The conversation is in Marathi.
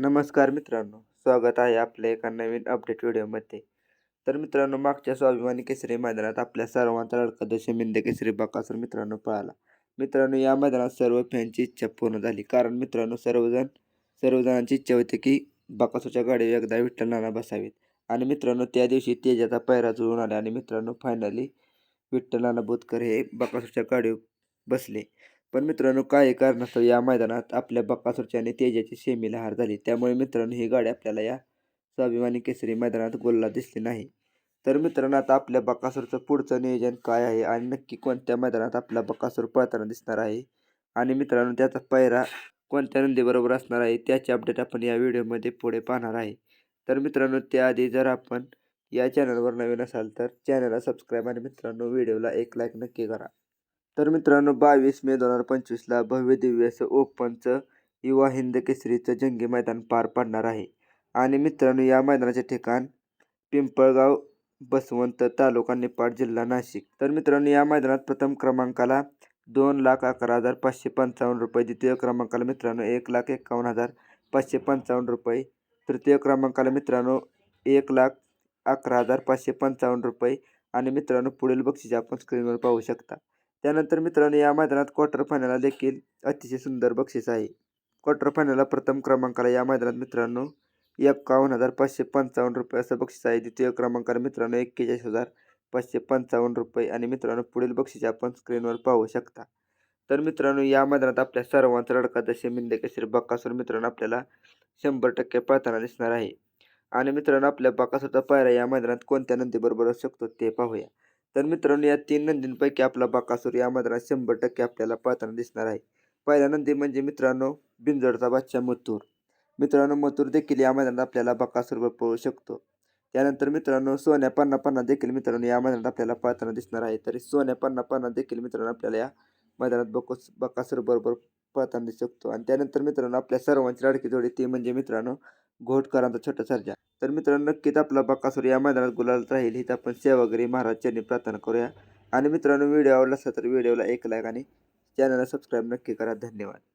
नमस्कार मित्रांनो स्वागत आहे आपल्या एका नवीन अपडेट व्हिडिओमध्ये तर मित्रांनो मागच्या स्वाभिमानी केसरी मैदानात आपल्या सर्वांचा लाडका दशमिंद केसरी बाकासूर मित्रांनो पळाला. मित्रांनो या मैदानात सर्व फॅनची इच्छा पूर्ण झाली. कारण मित्रांनो सर्वजण सर्वजणांची इच्छा होती की बाकासूरच्या गाडीवर एकदा विठ्ठल नाना बसावीत. आणि मित्रांनो त्या दिवशी तेजाचा पैरा जुळून आला आणि मित्रांनो फायनली विठ्ठल नाना बोतकर हे बकासूरच्या गाडीवर बसले. पण मित्रांनो काही कारणास्तव या मैदानात आपल्या बक्कासूरची आणि तेजाची सेमीला हार झाली. त्यामुळे मित्रांनो ही गाडी आपल्याला या स्वाभिमानी केसरी मैदानात गोलला दिसली नाही. तर मित्रांनो आता आपल्या बक्कासूरचं पुढचं नियोजन काय आहे आणि नक्की कोणत्या मैदानात आपला बक्कासूर पळताना दिसणार आहे? आणि मित्रांनो त्याचा पैरा कोणत्या नंदीबरोबर असणार आहे? त्याची अपडेट आपण या व्हिडिओमध्ये पुढे पाहणार आहे. तर मित्रांनो त्याआधी जर आपण या चॅनलवर नवीन असाल तर चॅनलला सबस्क्राईब आणि मित्रांनो व्हिडिओला एक लाईक नक्की करा. तर मित्रांनो बावीस मे दोन हजार पंचवीसला भव्य दिव्य असं ओपनचं युवा हिंद केसरीचं जंगी मैदान पार पडणार आहे. आणि मित्रांनो या मैदानाचे ठिकाण पिंपळगाव बसवंत तालुका निपाड जिल्हा नाशिक. तर मित्रांनो या मैदानात प्रथम क्रमांकाला दोन लाख अकरा हजार पाचशे पंचावन्न रुपये द्वितीय क्रमांकाला मित्रांनो एक लाख एकावन्न हजार पाचशे पंचावन्न रुपये तृतीय क्रमांकाला मित्रांनो एक लाख अकरा हजार पाचशे पंचावन्न रुपये. आणि मित्रांनो पुढील बक्षीस आपण स्क्रीनवर पाहू शकता. त्यानंतर मित्रांनो या मैदानात क्वार्टर फायनलला देखील अतिशय सुंदर बक्षीस आहे. क्वार्टर फायनलला प्रथम क्रमांकाला या मैदानात मित्रांनो एक्कावन्न हजार पाचशे पंचावन्न रुपये असं बक्षीस आहे. द्वितीय क्रमांकाला मित्रांनो एक्केचाळीस हजार पाचशे पंचावन्न रुपये आणि मित्रांनो पुढील बक्षीस आपण स्क्रीनवर पाहू शकता. तर मित्रांनो या मैदानात आपल्या सर्वांचा लडका दशे मिंदे केसरी बक्कासूर मित्रांनो आपल्याला शंभर टक्के पळताना दिसणार आहे. आणि मित्रांनो आपल्या बकासूरचा पायरा या मैदानात कोणत्या नंदीबरोबर असू शकतो ते पाहूया. तर मित्रांनो या तीन नंदींपैकी आपला बाकासूर या मैदानात शंभर टक्के आपल्याला पळताना दिसणार आहे. पहिला नंदी म्हणजे मित्रांनो बिंजडचा बादशाह मथूर. मित्रांनो मथूर देखील या मैदानात आपल्याला बकासूरवर पळू शकतो. त्यानंतर मित्रांनो सोन्या पन्ना पन्ना देखील मित्रांनो या मैदानात आपल्याला पाहताना दिसणार आहे. तरी सोन्या पन्ना पन्ना देखील मित्रांनो आपल्याला या मैदानात बकोस बकासूर बरोबर पळताना दिसू शकतो. आणि त्यानंतर मित्रांनो आपल्या सर्वांची लाडकी जोडी ती म्हणजे मित्रांनो घोटकरांचा छोटा सर्जा. तर मित्रांनो नक्कीच आपला बकासूर या मैदानात गुलाल राहील. ही आपण सेवागिरी महाराज यांनी प्रार्थना करूया. आणि मित्रांनो व्हिडिओ आवडला असला तर व्हिडिओला एक लाईक आणि चॅनलला सबस्क्राईब नक्की करा. धन्यवाद.